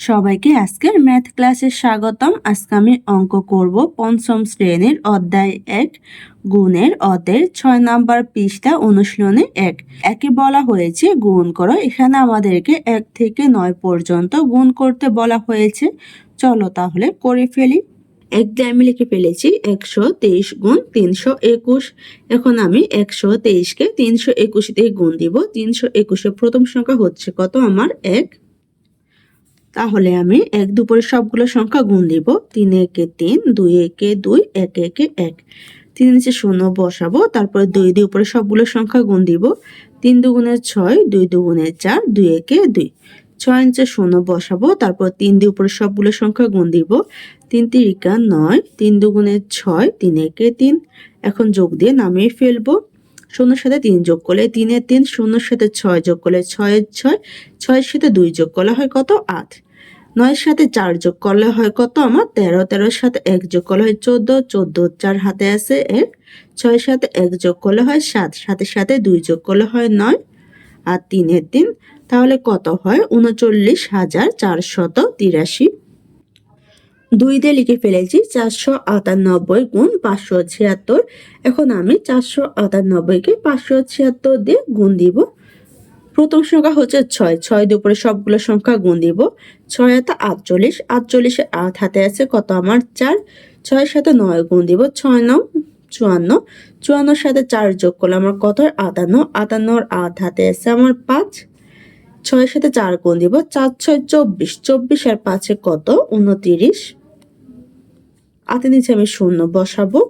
সবাইকে আজকের ম্যাথ ক্লাসে স্বাগতম। আজকে আমি অঙ্ক করব পঞ্চম শ্রেণির অধ্যায় এক, গুণের অধ্যায়ের ছয় নাম্বার পৃষ্ঠা অনুশীলনে এক। একে বলা হয়েছে গুণ করো। এখানে আমাদেরকে এক থেকে নয় পর্যন্ত গুণ করতে বলা হয়েছে। চলো তাহলে করে ফেলি। এক দিয়ে আমি লিখে ফেলেছি একশো তেইশ গুণ তিনশো একুশ। এখন আমি একশো তেইশকে তিনশো একুশ দিয়ে গুণ দিব। তিনশো একুশের প্রথম সংখ্যা হচ্ছে কত? আমার এক। তাহলে আমি এক দুপুরে সবগুলো সংখ্যা গুণ দিব। তিন একে তিন, দুই একে দুই, এক একে এক। তিন নিচে শূন্য বসাবো, তারপরে দুই দুই উপরে সবগুলো সংখ্যা গুণ দিব। তিন দুগুণে ছয়, দুই দুগুণে চার, দুই একে দুই। ছয় ইঞ্চে শূন্য বসাবো, তারপর তিন দুই উপরে সবগুলো সংখ্যা গুণ দিব। তিন তিরিকা নয়, তিন দুগুণে ছয়, তিন একে তিন। এখন যোগ দিয়ে নামিয়ে ফেলব। শূন্যর সাথে তিন যোগ করলে তিনের তিন, শূন্যর সাথে ছয় যোগ করলে ছয়ের ছয়, ছয়ের সাথে দুই যোগ করলে হয় কত? আট। নয়ের সাথে চার যোগ করলে হয় কত আমার? তেরো। তেরোর সাথে এক যোগ করলে হয় চোদ্দ। চোদ্দ চার হাতে আছে এক। ছয়ের সাথে এক যোগ করলে হয় সাত। সাতের সাথে দুই যোগ করলে হয় নয়। আর তিনের তিন, তাহলে কত হয়? উনচল্লিশ হাজার চারশত তিরাশি। দুই দিয়ে লিখে ফেলেছি চারশো আটানব্বই গুণ পাঁচশো ছিয়াত্তর। এখন আমি চারশো আটানব্বইকে পাঁচশো ছিয়াত্তর দিয়ে গুণ দিব। প্রথম সংখ্যা হচ্ছে ছয়। ছয় দিয়ে উপরে সবগুলো সংখ্যা গুণ দিব। ছয় হাতে আটচল্লিশ। আটচল্লিশে আট হাতে আছে কত আমার? চার। ছয়ের সাথে নয় গুণ দিব। ছয় নয় চুয়ান্ন। চুয়ান্নর সাথে চার যোগ করলে আমার কত আটান্ন। আটান্নর আট হাতে আছে আমার পাঁচ। ছয়ের সাথে চার গুণ দিব। চার ছয় চব্বিশ। চব্বিশ আর পাঁচে কত? উনতিরিশ আতে নিচে আমি শূন্য বসাবো।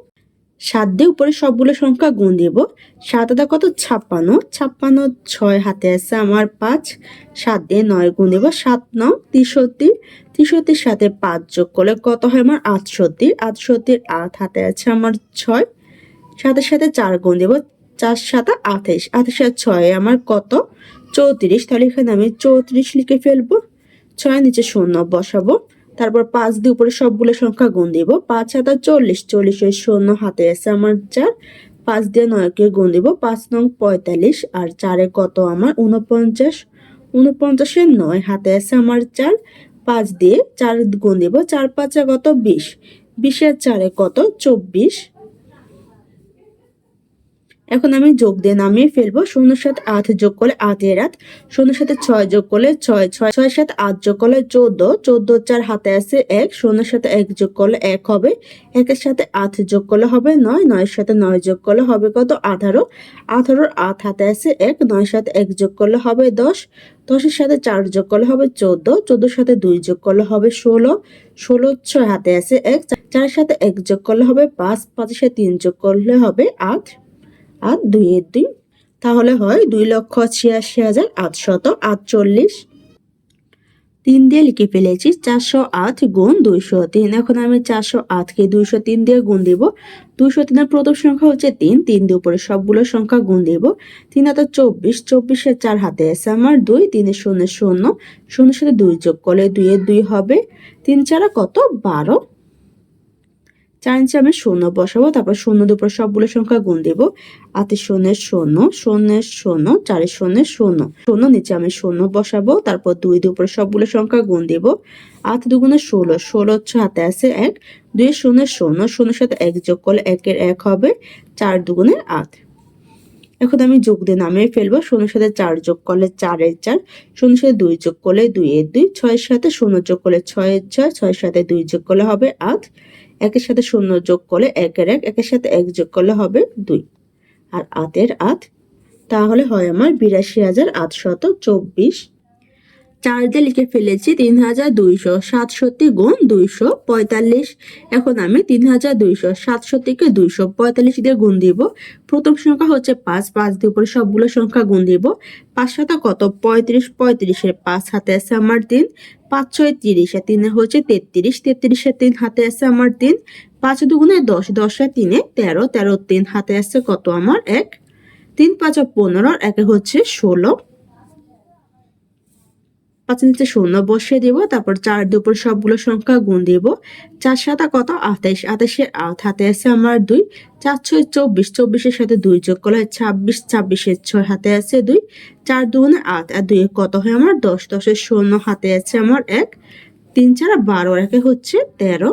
সাত দিয়ে উপরে সবগুলো সংখ্যা গুণ দিব। সাত হাতে কত? ছাপ্পান্ন। ছাপ্পান্ন ছয় হাতে আছে আমার পাঁচ। সাত দিয়ে নয় গুণ দিব সাত নয় তিষট্টি। তিষট্টির সাথে পাঁচ যোগ করলে কত হয় আমার আটষট্টি? আটষট্টির আট হাতে আছে আমার ছয়। সাথে সাথে চার গুণ দিব চার সাথে আঠাইশ। আঠাশের ছয় আমার কত? চৌত্রিশ। তাহলে এখানে আমি চৌত্রিশ লিখে ফেলব। ছয় নিচে শূন্য বসাবো। তারপর পাঁচ দিয়ে উপরে সবগুলো সংখ্যা গুণ দিব। পাঁচ হাতে চল্লিশ চল্লিশ চল্লিশের শূন্য হাতে আছে আমার চার। পাঁচ দিয়ে নয়কে গুণ দিব, পাঁচ নং পঁয়তাল্লিশ, আর চারে কত আমার? উনপঞ্চাশ উনপঞ্চাশের নয়, হাতে আছে আমার চার। পাঁচ দিয়ে চার গুণ দিব, চার পাঁচে কত? বিশ। বিশের চারে কত? চব্বিশ। এখন আমি যোগ দিয়ে নামিয়ে ফেলব শূন্যর সাথে আট যোগ করলে আটের আট শূন্যর সাথে ছয় যোগ করলে ছয় ছয় ছয়ের সাথে আট যোগ করলে চোদ্দ চোদ্দ চার হাতে আছে এক শূন্যের সাথে এক যোগ করলে এক হবে একের সাথে আট যোগ করলে হবে নয় নয়ের সাথে নয় যোগ করলে হবে কত আঠারো আঠারোর আট হাতে আছে এক নয়ের সাথে এক যোগ করলে হবে দশ দশের সাথে চার যোগ করলে হবে চোদ্দ চোদ্দোর সাথে দুই যোগ করলে হবে ষোলো ষোলো ছয় হাতে আছে এক চারের সাথে এক যোগ করলে হবে পাঁচ পাঁচের সাথে তিন যোগ করলে হবে আট আর দুইয়ের দুই। তাহলে হয় দুই লক্ষ ছিয়াশি হাজার আটশত আটচল্লিশ। তিন দিয়ে লিখে ফেলেছি চারশো আট গুণ দুইশো তিন। এখন আমি চারশো আটকে দুইশো তিন দিয়ে গুণ দিব। দুইশো তিনের প্রথম সংখ্যা হচ্ছে তিন। তিন দিয়ে উপরে সবগুলো সংখ্যা গুণ দিব। তিন হাতে চব্বিশ চব্বিশের চার হাতে আছে আমার দুই তিনের শূন্য শূন্য। শূন্যের সাথে দুই যোগ করলে দুইয়ের দুই হবে। তিন চারা কত? বারো। চার ইঞ্চি আমি শূন্য বসাবো, তারপর শূন্য দুপুর সবগুলো সংখ্যা গুণ দেবো। আতে শূন্যের শূন্য শূন্যের শূন্য চারের শূন্যের শূন্য। শূন্য নিচে আমি শূন্য বসাবো, তারপর দুই দুপুর সবগুলো সংখ্যা গুণ দেব। আট দুগুণে ষোলো ষোলো হচ্ছে হাতে আছে এক। দুই শূন্যের শূন্য, শূন্যের সাথে এক যোগ করলে একের এক হবে, চার দুগুণে আট। এখন আমি যোগ দিয়ে নামিয়ে ফেলব, শূন্যের সাথে চার যোগ করলে চারের চার, শূন্যের সাথে দুই যোগ করলে দুইয়ের দুই, ছয়ের সাথে শূন্য যোগ করলে ছয়ের ছয়, ছয়ের সাথে দুই যোগ করলে হবে আট। একের সাথে শূন্য যোগ করলে একের এক, একের সাথে এক যোগ করলে হবে দুই। আর আতের আত তাহলে হয় আমার বিরাশি হাজার আটশত চব্বিশ চার দিয়ে লিখে ফেলেছি তিন হাজার দুইশো সাতষট্টি গুণ দুইশো পঁয়তাল্লিশ। এখন আমি তিন হাজার দুইশো সাতষট্টিকে দুইশো পঁয়তাল্লিশ দিয়ে গুণ দিব। প্রথম সংখ্যা হচ্ছে পাঁচ পাঁচ দিয়ে উপরে সবগুলো সংখ্যা গুণ দিব। পাঁচ কত? পঁয়ত্রিশ পঁয়ত্রিশের পাঁচ হাতে আছে আমার তিন। পাঁচ ছয় তিরিশে তিনে হচ্ছে তেত্রিশ তেত্রিশের তিন হাতে আছে আমার তিন। পাঁচ দুগুণে দশ, দশে তিনে তেরো তেরো তিন হাতে আছে কত? আমার এক। তিন পাঁচ পনেরো, একে হচ্ছে ষোলো। পাঁচের নিচে শূন্য বসিয়ে দিব, তারপর চার দুপুর সবগুলো সংখ্যা গুণ দিব। চার সাতা কত? আঠাইশ। আঠাইশের আট হাতে আছে আমার দুই। চার ছয় চব্বিশ। চব্বিশের সাথে দুই যোগ করলে ছাব্বিশ। ছাব্বিশের ছয় হাতে আছে দুই। চার দুগুণে আট। আর দুই কত হয় আমার? দশ। দশের শূন্য হাতে আছে আমার এক। তিন চার বারো, একে হচ্ছে তেরো।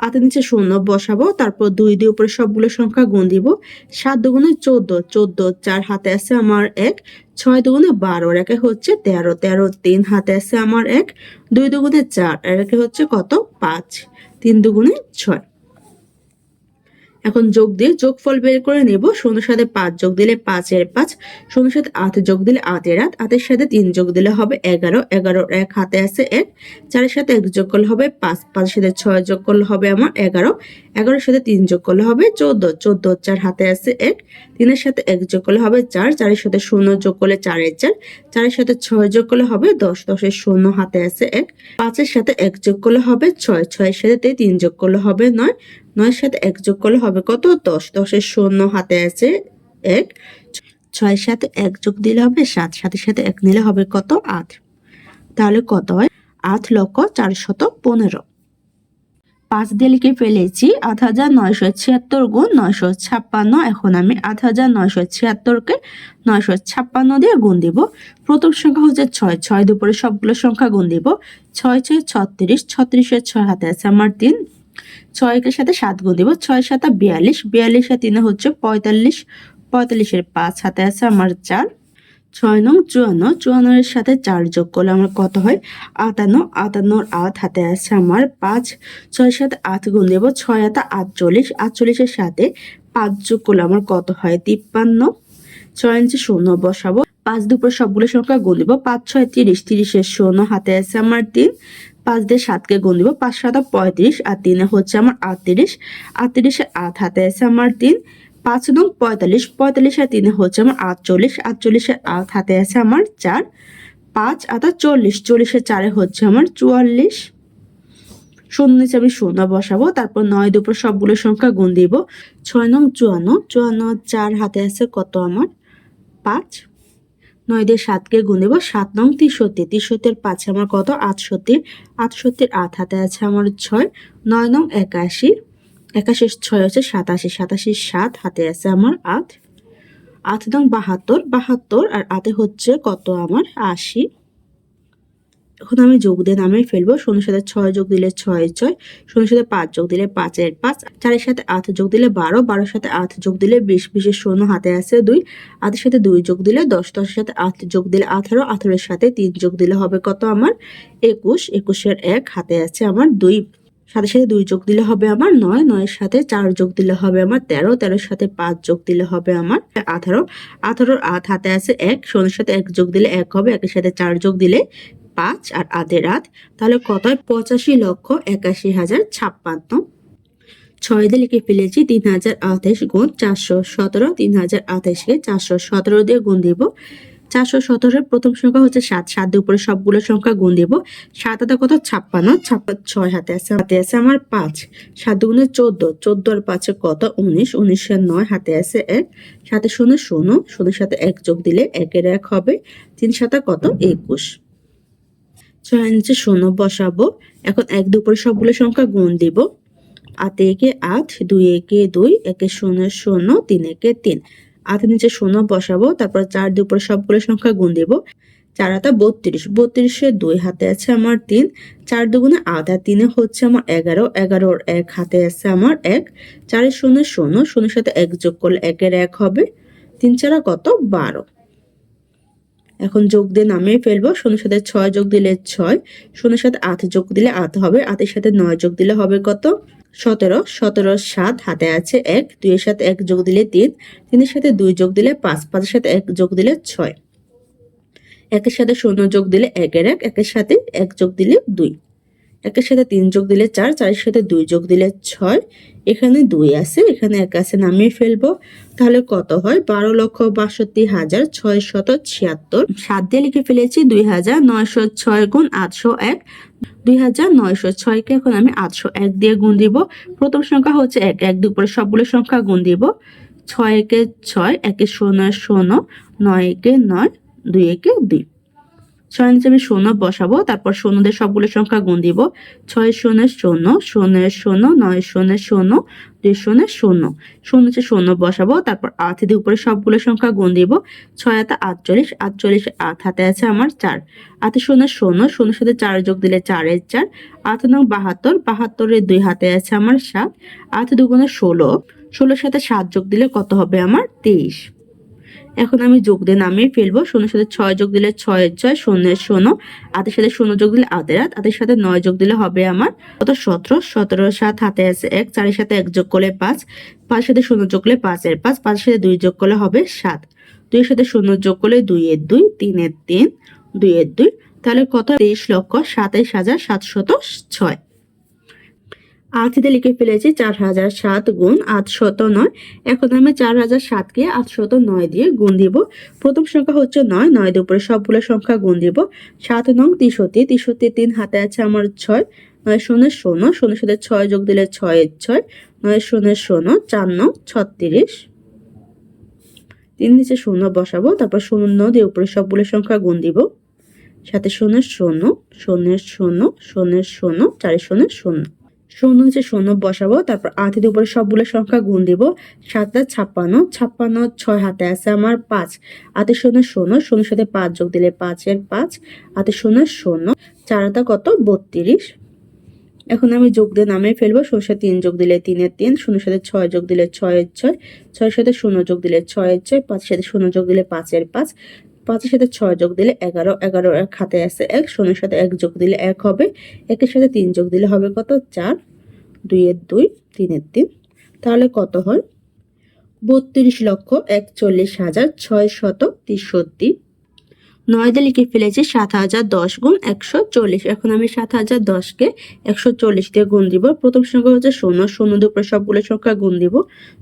হাতের নিচে শূন্য বসাবো, তারপর দুই দিয়ে উপরে সবগুলো সংখ্যা গুণ দিব। সাত দুগুণে চোদ্দ। চোদ্দ, চার হাতে আছে আমার এক। ছয় দুগুণে বারো, আর একে হচ্ছে তেরো। তেরো তিন হাতে আছে আমার এক, দুই দুগুণে চার, আর একে হচ্ছে কত? পাঁচ। তিন দুগুণে ছয়। এখন যোগ দিয়ে যোগফল বের করে নেব শূন্যের সাথে পাঁচ যোগ দিলে পাঁচের পাঁচ, শূন্যের সাথে আট যোগ দিলে আটের আট, আটের সাথে তিন যোগ দিলে হবে এগারো এগারো এক হাতে আছে এক, চারের সাথে এক যোগ করলে হবে পাঁচ, পাঁচের সাথে ছয় যোগ করলে হবে আমার এগারো, এগারোর সাথে তিন যোগ করলে হবে চোদ্দ চোদ্দ চার হাতে আছে এক, তিনের সাথে এক যোগ করলে হবে চার, চারের সাথে শূন্য যোগ করলে চারের চার, চারের সাথে ছয় যোগ করলে হবে দশ, দশের শূন্য হাতে আছে এক, পাঁচের সাথে এক যোগ করলে হবে ছয়, ছয়ের সাথে তিন যোগ করলে হবে নয় নয়ের সাথে এক যোগ করলে হবে কত? দশ। দশের শূন্য হাতে আছে এক। ছয়ের সাথে এক যোগ দিলে হবে সাত। সাতের সাথে এক নিলে হবে কত? আট। তাহলে কত হয়? আট লক্ষ চারশত পনেরো। পাঁচ দিয়ে লিখে ফেলেছি আট হাজার নয়শো ছিয়াত্তর গুণ নয়শো ছাপ্পান্ন। এখন আমি আট হাজার নয়শো ছিয়াত্তরকে নয়শো ছাপ্পান্ন দিয়ে গুণ দিব। প্রথম সংখ্যা হচ্ছে ছয়। ছয় দুপুরে সবগুলো সংখ্যা গুণ দিব। ছয় ছয় ছত্রিশ। ছত্রিশের ছয় হাতে আছে আমার তিন। ছয়কের সাথে সাত গুণ দিব। ছয় সাতা বিয়াল্লিশ। বিয়াল্লিশ বিয়াল্লিশের তিনে হচ্ছে পঁয়তাল্লিশ। পঁয়তাল্লিশের পাঁচ হাতে আছে আমার চার। ছয় নং চুয়ান্ন। চুয়ান্নের সাথে চার যোগ করলে আমার কত হয়? আটান্ন। আটান্নর আট হাতে আছে আমার পাঁচ। ছয় সাত আট গুণ দেবো। ছয় হাতে আটচল্লিশ। আটচল্লিশের সাথে পাঁচ যোগ করলে আমার কত হয়? তিপ্পান্ন। ছয় ইঞ্চি শূন্য বসাবো। পাঁচ দুপুর সবগুলো সংখ্যা গুণ দিব। পাঁচ, ছয়, তিরিশ। তিরিশের শূন্য হাতে আছে আমার তিন। পাঁচ দিয়ে সাতকে গুণ দিব, পাঁচ সাত পঁয়ত্রিশ, আর তিনে হচ্ছে আমার আটত্রিশ, আটত্রিশে আট হাতে আছে আমার তিন, পাঁচ নং পঁয়তাল্লিশ পঁয়তাল্লিশের তিনে হচ্ছে আমার আটচল্লিশ আটচল্লিশের আট হাতে আছে আমার চার, পাঁচ আটা চল্লিশ, চল্লিশে চারে হচ্ছে আমার চুয়াল্লিশ, শূন্য নিচে আমি শূন্য বসাবো, তারপর নয় দুপুর সবগুলো সংখ্যা গুণ দিব, ছয় নং চুয়ান্ন চুয়ান্ন চার হাতে আছে কত আমার? পাঁচ নয় দিয়ে সাতকে গুণ দেবো সাত নং তিরষট্টি তিরষট্টির পাঁচে আমার কত? আটষট্টি। আটষট্টির আট হাতে আছে আমার ছয়। নয় নং একাশি। একাশি ছয় হচ্ছে সাতাশি। সাতাশি সাত হাতে আছে আমার আট। আট নং বাহাত্তর। বাহাত্তর আর আতে হচ্ছে কত? আমার আশি। এখন আমি যোগ দিয়ে নামে ফেলব শূন্যের সাথে ছয় যোগ দিলে ছয় ছয় শূন্যের সাথে পাঁচ যোগ দিলে পাঁচের পাঁচ চারের সাথে আট যোগ দিলে বারো বারোর সাথে আট যোগ দিলে বিশ বিশের শূন্য হাতে আছে দুই আটের সাথে দুই যোগ দিলে দশ দশের সাথে আট যোগ দিলে আঠারো আঠারোর সাথে তিন যোগ দিলে হবে কত আমার একুশ একুশের এক হাতে আছে আমার দুই সাথে সাথে দুই যোগ দিলে হবে আমার নয় নয়ের সাথে চার যোগ দিলে হবে আমার তেরো তেরোর সাথে পাঁচ যোগ দিলে হবে আমার আঠারো আঠারোর আট হাতে আছে এক শূন্যের সাথে এক যোগ দিলে এক হবে একের সাথে চার যোগ দিলে পাঁচ আর আধ তাহলে কত পঁচাশি লক্ষ একাশি হাজার ছাপ্পান্ন। ছয় দিয়ে লিখে ফেলেছি, তিন হাজার আঠাশ গুণ চারশো সতেরো, তিন হাজার আঠাশকে চারশো সতেরো দিয়ে গুণ দিব। চারশো সতেরোর প্রথম সংখ্যা হচ্ছে সাত সাত উপরে সবগুলো সংখ্যা গুণ দিব। সাত হাতে কত? ছাপ্পান্ন ছাপ্পান্ন, ছয় হাতে আছে হাতে আছে আমার পাঁচ। সাত দুগুণে চোদ্দ চোদ্দ আর পাঁচে কত? উনিশ উনিশের নয় হাতে আছে এক। সাথে শূন্য শূন্য, শূন্যের সাথে এক যোগ দিলে একের এক হবে। তিন সাথে কত? একুশ। ছয় নিচে শূন্য বসাবো। এখন এক দুপুরে সবগুলো সংখ্যা গুণ দিব। আতে একে আট, দুই একে দুই, একে শূন্য শূন্য, তিন একে তিন। আটের নিচে শূন্য বসাবো, তারপর চার দুপুরে সবগুলো সংখ্যা গুণ দিব। চার হাতা বত্রিশ, বত্রিশে দুই হাতে আছে আমার তিন। চার দুগুণে আট আর তিনে হচ্ছে আমার এগারো। এগারোর এক হাতে আছে আমার এক। চারের শূন্য শূন্য, শূন্যের সাথে এক যোগ করলে একের এক হবে। তিন চারা কত? বারো। এখন যোগ দিয়ে নামিয়ে ফেলব। শূন্য সাথে ছয় যোগ দিলে ছয় শূন্যের সাথে আট যোগ দিলে আট হবে। আটের সাথে নয় যোগ দিলে হবে কত? সতেরো। সতেরো সাত হাতে আছে এক, দুইয়ের সাথে এক যোগ দিলে তিন, তিনের সাথে দুই যোগ দিলে পাঁচ, পাঁচের সাথে এক যোগ দিলে ছয়। একের সাথে শূন্য যোগ দিলে একের এক, একের সাথে এক যোগ দিলে দুই। একের সাথে তিন যোগ দিলে চার, চারের সাথে দুই যোগ দিলে ছয়। এখানে দুই আছে, এখানে এক আছে, নামিয়ে ফেলব। তাহলে কত হয়? বারো লক্ষ বাষট্টি হাজার ছয় শত ছিয়াত্তর। সাত দিয়ে লিখে ফেলেছি, দুই হাজার নয়শো ছয় গুণ আটশো এক। দুই হাজার নয়শো ছয়কে এখন আমি আটশো এক দিয়ে গুণ দিব। প্রথম সংখ্যা হচ্ছে এক এক দুপুরে সবগুলো সংখ্যা গুণ দিব। ছয় একে ছয়, একে শূন্য শূন্য, নয় একে নয়, দুই একে দুই। ছয় নিচে আমি শূন্য বসাবো, তারপর শূন্যদের সবগুলো সংখ্যা গুণ দিব। ছয় শূন্যের শূন্য শূন্যের শূন্য, নয় শূন্যের শূন্য, দুই শূন্যের শূন্য। শূন্য হচ্ছে শূন্য বসাবো, তারপর আট দিয়ে উপরে সবগুলো সংখ্যা গুণ দিব। ছয় হাতে আটচল্লিশ আটচল্লিশ আট হাতে আছে আমার চার। আটে শূন্য শূন্য, শূন্যের সাথে চার যোগ দিলে চারের চার। আট নং বাহাত্তর বাহাত্তরের দুই হাতে আছে আমার সাত। আট দুগুণে ষোলো, ষোলোর সাথে সাত যোগ দিলে কত হবে আমার তেইশ। এখন আমি যোগ দিয়ে নামিয়ে ফেলব। শূন্যের সাথে ছয় যোগ দিলে ছয়ের ছয়, শূন্যের শূন্য। আটের সাথে শূন্য যোগ দিলে আটের আট। আটের সাথে নয় যোগ দিলে হবে আমার কত? সতেরো। সতেরো সাত হাতে আছে এক। চারের সাথে এক যোগ করলে পাঁচ। পাঁচের সাথে শূন্য যোগ করলে পাঁচের পাঁচ। পাঁচের সাথে দুই যোগ করলে হবে সাত। দুইয়ের সাথে শূন্য যোগ করলে দুইয়ের দুই তিনের তিন দুইয়ের দুই। তাহলে কত? তেইশ লক্ষ সাতাইশ হাজার সাতশত ছয়। আটতে লিখে ফেলেছি চার হাজার সাত গুণ আটশত নয়। এখন আমি চার হাজার সাতকে আটশত নয় দিয়ে গুণ দিব। প্রথম সংখ্যা হচ্ছে নয় নয় দুপুরে সবগুলো সংখ্যা গুণ দিব। সাত নং তিষট্টি তিষট্টি তিন হাতে আছে আমার ছয়, নয় শূন্য শূন্য শূন্য সাথে ছয় যোগ দিলে ছয়ের ছয়, নয় শূন্য শূন্য, চার নং ছত্রিশ। তিন নিচে শূন্য বসাবো, তারপর শূন্য দিয়ে উপরে সবগুলো সংখ্যা গুণ দিব। সাথে শূন্য শূন্য শূন্যের শূন্য শূন্যের শূন্য চারের শূন্য শূন্য। শূন্য হচ্ছে শূন্য বসাবো, তারপর আট উপরে সবগুলো সংখ্যা গুণ দিব, সাতটা ছাপ্পান্ন ছাপ্পান্ন ছয় হাতে আছে আমার পাঁচ আতে শূন্য শূন্য শূন্যের সাথে পাঁচ যোগ দিলে পাঁচের পাঁচ আতে শূন্য শূন্য চারটা কত? বত্রিশ। এখন আমি যোগ দিয়ে নামিয়ে ফেলব শূন্যের সাথে তিন যোগ দিলে তিনের তিন শূন্যের সাথে ছয় যোগ দিলে ছয়ের ছয় ছয়ের সাথে শূন্য যোগ দিলে ছয়ের ছয় পাঁচের সাথে শূন্য যোগ দিলে পাঁচের পাঁচ পাঁচের সাথে ছয় যোগ দিলে এগারো এগারো এক হাতে আছে এক, শূন্যের সাথে এক যোগ দিলে এক হবে, একের সাথে তিন যোগ দিলে হবে কত? চার, দুইয়ের দুই, তিনের তিন। তাহলে কত হয়? বত্রিশ লক্ষ একচল্লিশ হাজার ছয় শত তেষট্টি। নয় দিয়ে লিখে ফেলেছি সাত হাজার দশ গুণ একশো চল্লিশ। এখন আমি সাত হাজার দশকে একশো চল্লিশ দিয়ে গুণ দিব। প্রথম সংখ্যা হচ্ছে শূন্য। শূন্য দুপুরে সবগুলো সংখ্যা গুণ দিব।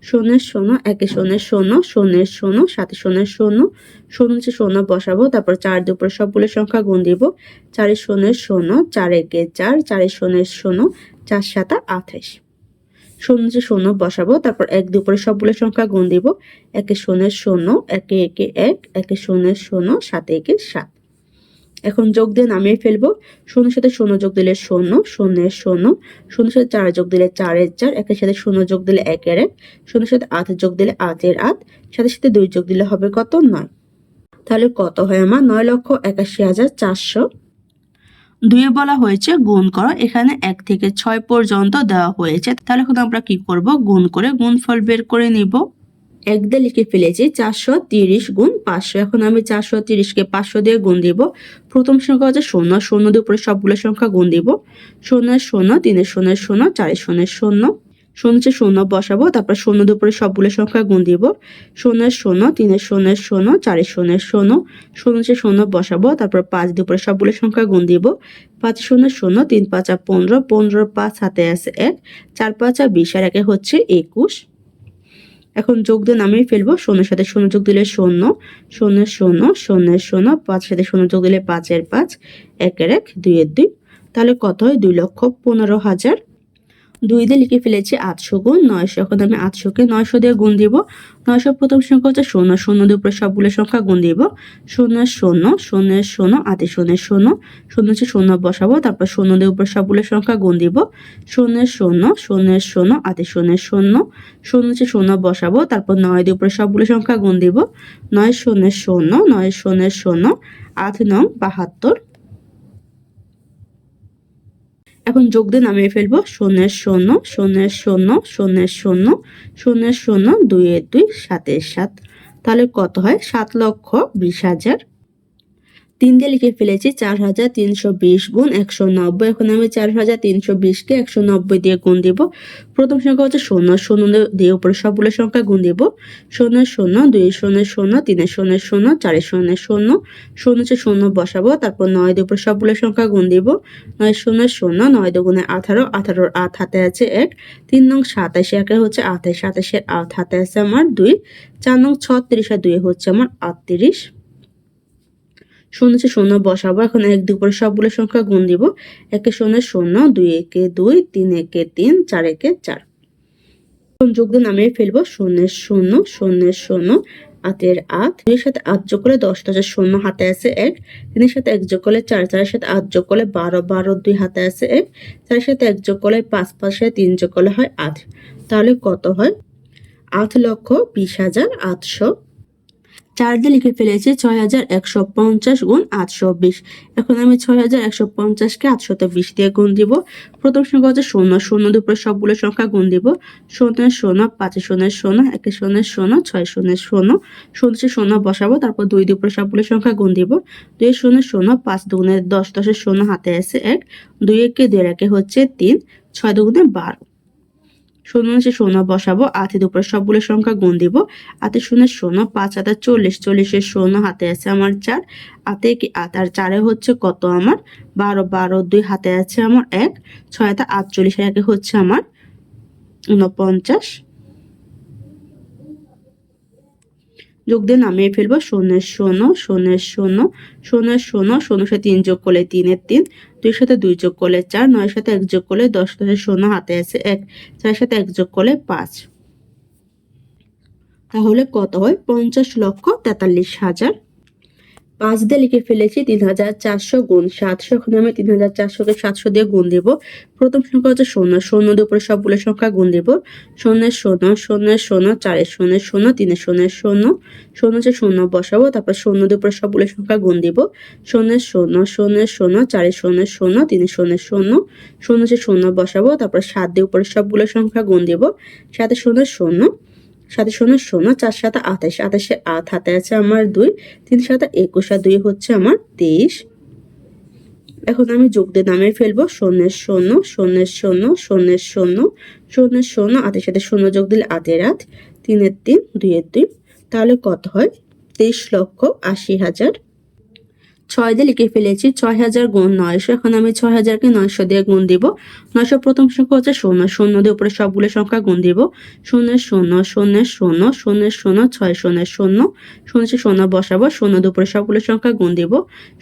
শূন্যের শূন্য, একে শূন্যের শূন্য শূন্যের শূন্য, সাথে শূন্যের শূন্য। শূন্য হচ্ছে শূন্য বসাবো, তারপর চার দুপুরে সবগুলো সংখ্যা গুণ দিব। চারের শূন্যের শূন্য, চার একে চার চারের শূন্যের শূন্য, চার সাতা আঠাশ। শূন্য শূন্য বসাবো, তারপর এক দুপুরে সবগুলো সংখ্যা গুণ দিব। একে শূন্যের শূন্য, একে একে এক, একে শূন্যের শূন্য সাতে একে সাত। এখন যোগ দিয়ে নামিয়ে ফেলব। শূন্যের সাথে শূন্য যোগ দিলে শূন্য শূন্যের শূন্য, শূন্যের সাথে চার যোগ দিলে চারের চার, একের সাথে শূন্য যোগ দিলে একের এক, শূন্যের সাথে আট যোগ দিলে আটের আট সাথে সাথে দুই যোগ দিলে হবে কত? নয়। তাহলে কত হয় আমার? নয় লক্ষ একাশি হাজার চারশো দুয়ে বলা হয়েছে গুণ করো। এখানে এক থেকে ছয় পর্যন্ত দেওয়া হয়েছে। তাহলে এখন আমরা কি করব? গুণ করে গুণফল বের করে নিব। এক দিয়ে লিখে ফেলেছি চারশো তিরিশ গুণ পাঁচশো। এখন আমি চারশো তিরিশকে পাঁচশো দিয়ে গুণ দিব। প্রথম সংখ্যা হচ্ছে শূন্য। শূন্য দিয়ে উপরে সবগুলো সংখ্যা গুণ দিব। শূন্য শূন্য তিনের শূন্য শূন্য চারের শূন্য শূন্য। শূন্য হচ্ছে শূন্য বসাবো, তারপর শূন্য দুপুরে সবগুলো সংখ্যা গুণ দিব। শূন্যের শূন্য তিনের শূন্যের শূন্য চারের শূন্যের শূন্য শূন্য হচ্ছে শূন্য বসাবো, তারপর পাঁচ দুপুরে সবগুলো সংখ্যা গুণ দিব। পাঁচ শূন্য শূন্য, তিন পাঁচা পনেরো পনেরো পাঁচ হাতে আছে এক, চার পাঁচা বিশ, আর একে হচ্ছে একুশ। এখন যোগ দিয়ে নামিয়ে ফেলব, শূন্যের সাথে শূন্য যোগ দিলে শূন্য শূন্যের শূন্য শূন্যের শূন্য, পাঁচের সাথে শূন্য যোগ দিলে পাঁচের পাঁচ, একের এক, দুইয়ের দুই। তাহলে কত হয়? দুই লক্ষ পনেরো হাজার দুই দিয়ে লিখে ফেলেছি আটশো গুণ নয়শো। এখন আমি আটশোকে নয়শো দিয়ে গুণ দিব। নয়শো প্রথম সংখ্যা হচ্ছে শূন্য। শূন্য দিয়ে উপরে সবগুলো সংখ্যা গুণ দিব। শূন্য শূন্য শূন্যের শূন্য, আটে শূন্যের শূন্য। শূন্য হচ্ছে শূন্য বসাবো, তারপর শূন্য দিয়ে উপরে সবগুলো সংখ্যা গুণ দিব। শূন্য শূন্য শূন্যের শূন্য, আটে শূন্য শূন্য। শূন্য হচ্ছে শূন্য বসাবো, তারপর নয় দিয়ে উপরে সবগুলো সংখ্যা গুণ দিব। নয় শূন্যের শূন্য, নয় শূন্য শূন্য, আট নং বাহাত্তর এখন যোগ দিয়ে নামিয়ে ফেলব। শূন্যের শূন্য শূন্যের শূন্য শূন্যের শূন্য শূন্যের শূন্য, দুইয়ের দুই, সাতের সাত। তাহলে কত হয়? সাত লক্ষ বিশ হাজার তিন দিয়ে লিখে ফেলেছি চার হাজার তিনশো বিশ গুণ একশো নব্বই। এখন আমি চার হাজার তিনশো বিশকে একশো নব্বই দিয়ে গুণ দিব। প্রথম সংখ্যা হচ্ছে শূন্য। শূন্য দিয়ে উপরে সবগুলো সংখ্যা গুণ দিব। শূন্য শূন্য, দুই, শূন্য শূন্য তিনের শূন্য শূন্য চারের শূন্য শূন্য শূন্য হচ্ছে শূন্য বসাবো, তারপর নয় দিয়ে উপরে সবগুলো সংখ্যা গুণ দিব। নয়, শূন্য শূন্য, নয় দুগুণে আঠারো, আঠারোর আট হাতে আছে এক, তিন নং সাতাশে একে হচ্ছে আঠাশ, সাতাশের আট হাতে আছে আমার দুই, চার নং ছত্রিশ আর দুই হচ্ছে আমার আটত্রিশ। শূন্য হচ্ছে শূন্য, বসাবো। এখন এক দুপুরে সবগুলো সংখ্যা গুণ দিব। একে শূন্য শূন্য, দুই একে দুই, তিন একে তিন, চার একে চার। এখন যোগ দিয়ে নামিয়ে ফেলব। শূন্যের শূন্য শূন্যের শূন্য, আটের আট। দুইয়ের সাথে আট যোগ করলে দশ, দশের শূন্য হাতে আছে এক। তিনের সাথে এক যোগ করলে চার, চারের সাথে আট যোগ করলে বারো বারো, দুই হাতে আছে এক। চারের সাথে এক যোগ করলে পাঁচ পাঁচ সাথে তিন যোগ করলে হয় আট। তাহলে কত হয়? আট লক্ষ বিশ হাজার আটশো চার দিয়ে লিখে ফেলেছি ছয় হাজার একশো পঞ্চাশ গুণ আটশো বিশ। এখন আমি ছয় হাজার একশো পঞ্চাশকে আটশত বিশ দিয়ে গুণ দিব। প্রথম সংখ্যা হচ্ছে শূন্য। শূন্য দুপুরে সবগুলো সংখ্যা গুণ দিব। শূন্যের শূন্য, পাঁচে শূন্যের শূন্য, একে শূন্যের শূন্য, ছয় শূন্যের শূন্য। শূন্য শূন্য বসাবো, তারপর দুই দুপুরে সবগুলো সংখ্যা গুণ দিব। দুই শূন্য শূন্য, পাঁচ দুগুণের দশ দশের শূন্য, হাতে আছে এক। দুই একে দেড় একে হচ্ছে তিন। ছয় দুগুণে বারো। শূন্য নিচে শূন্য বসাবো আতের উপরে সবগুলো সংখ্যা গুণ দিব। আতে শূন্য শূন্য, পাঁচ হাতে চল্লিশ চল্লিশের শূন্য, হাতে আছে আমার চার। আতে কি আত, আর চারে হচ্ছে কত আমার? বারো বারো, দুই, হাতে আছে আমার এক। ছয় হাতে আটচল্লিশ, একে হচ্ছে আমার উনপঞ্চাশ যোগ দিয়ে নামিয়ে ফেলব। শূন্য শূন্য শূন্য শূন্য শূন্য শূন্য শূন্য সাথে তিন যোগ করলে তিনের তিন, দুই সাথে দুই যোগ করলে চার, নয় সাথে এক যোগ করলে দশ দশের শূন্য হাতে আছে এক, চার সাথে এক যোগ করলে পাঁচ। তাহলে কত হয়? পঞ্চাশ লক্ষ তেতাল্লিশ হাজার পাঁচ দিয়ে লিখে ফেলেছি তিন হাজার চারশো গুণ সাতশো এখন আমি তিন হাজার চারশোকে সাতশো দিয়ে গুণ দিব প্রথম সংখ্যা হচ্ছে শূন্য শূন্য দিয়ে উপরে সবগুলো সংখ্যা গুণ দিব শূন্যের শূন্য শূন্যের শূন্য চারের শূন্যের শূন্য তিনের শূন্যের শূন্য শূন্য হচ্ছে শূন্য বসাবো তারপর শূন্য দিয়ে উপরে সবগুলো সংখ্যা গুণ দিব শূন্যের শূন্য শূন্যের শূন্য চারের শূন্যের শূন্য তিনের শূন্যের শূন্য শূন্য হচ্ছে শূন্য বসাবো তারপর সাত দিয়ে উপরে সবগুলো সংখ্যা গুণ দিব সাথে শূন্যের শূন্য সাথে শূন্য শূন্য চার সাথে আঠাশ, আঠাশে আট হাতে আছে আমার দুই, তিন সাথে একুশ আর দুই হচ্ছে আমার তেইশ। এখন আমি যোগ দিয়ে নামিয়ে ফেলব শূন্যের শূন্য শূন্যের শূন্য শূন্যের শূন্য শূন্যের শূন্য, আটের সাথে শূন্য যোগ দিলে আটের আট, তিনের তিন, দুইয়ের দুই তাহলে কত হয়? তেইশ লক্ষ আশি হাজার ছয় দিয়ে লিখে ফেলেছি ছয় হাজার গুণ নয়শো এখন আমি ছয় হাজারকে নয়শো দিয়ে গুণ দিব নয়শো প্রথম সংখ্যা হচ্ছে শূন্য শূন্য দিয়ে উপরে সবগুলো সংখ্যা গুণ দিব শূন্য শূন্য শূন্য শূন্য শূন্য শূন্য ছয় শূন্য শূন্য শূন্য শূন্য বসাবো শূন্য দিয়ে উপরে সবগুলো সংখ্যা গুণ দিব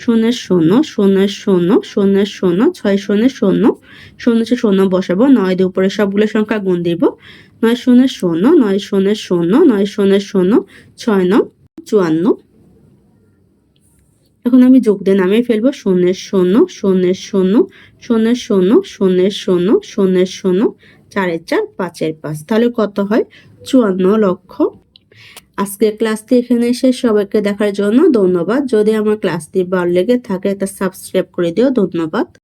শূন্য শূন্য শূন্য শূন্য শূন্য শূন্য ছয় শূন্য শূন্য শূন্য শূন্য বসাবো নয় দিয়ে উপরে সবগুলো সংখ্যা গুণ দিব নয় শূন্য শূন্য নয় শূন্য শূন্য নয় শূন্য শূন্য ছয় নয় চুয়ান্ন এখন আমি যোগ দিয়ে নামিয়ে ফেলব। শূন্যের শূন্য শূন্যের শূন্য শূন্যের শূন্য শূন্যের শূন্য শূন্যের শূন্য, চারের চার, পাঁচের পাঁচ। তাহলে কত হয়? চুয়ান্ন লক্ষ। আজকের ক্লাসটি এখানে এসে সবাইকে দেখার জন্য ধন্যবাদ। যদি আমার ক্লাসটি ভালো লেগে থাকে তা সাবস্ক্রাইব করে দিও। ধন্যবাদ।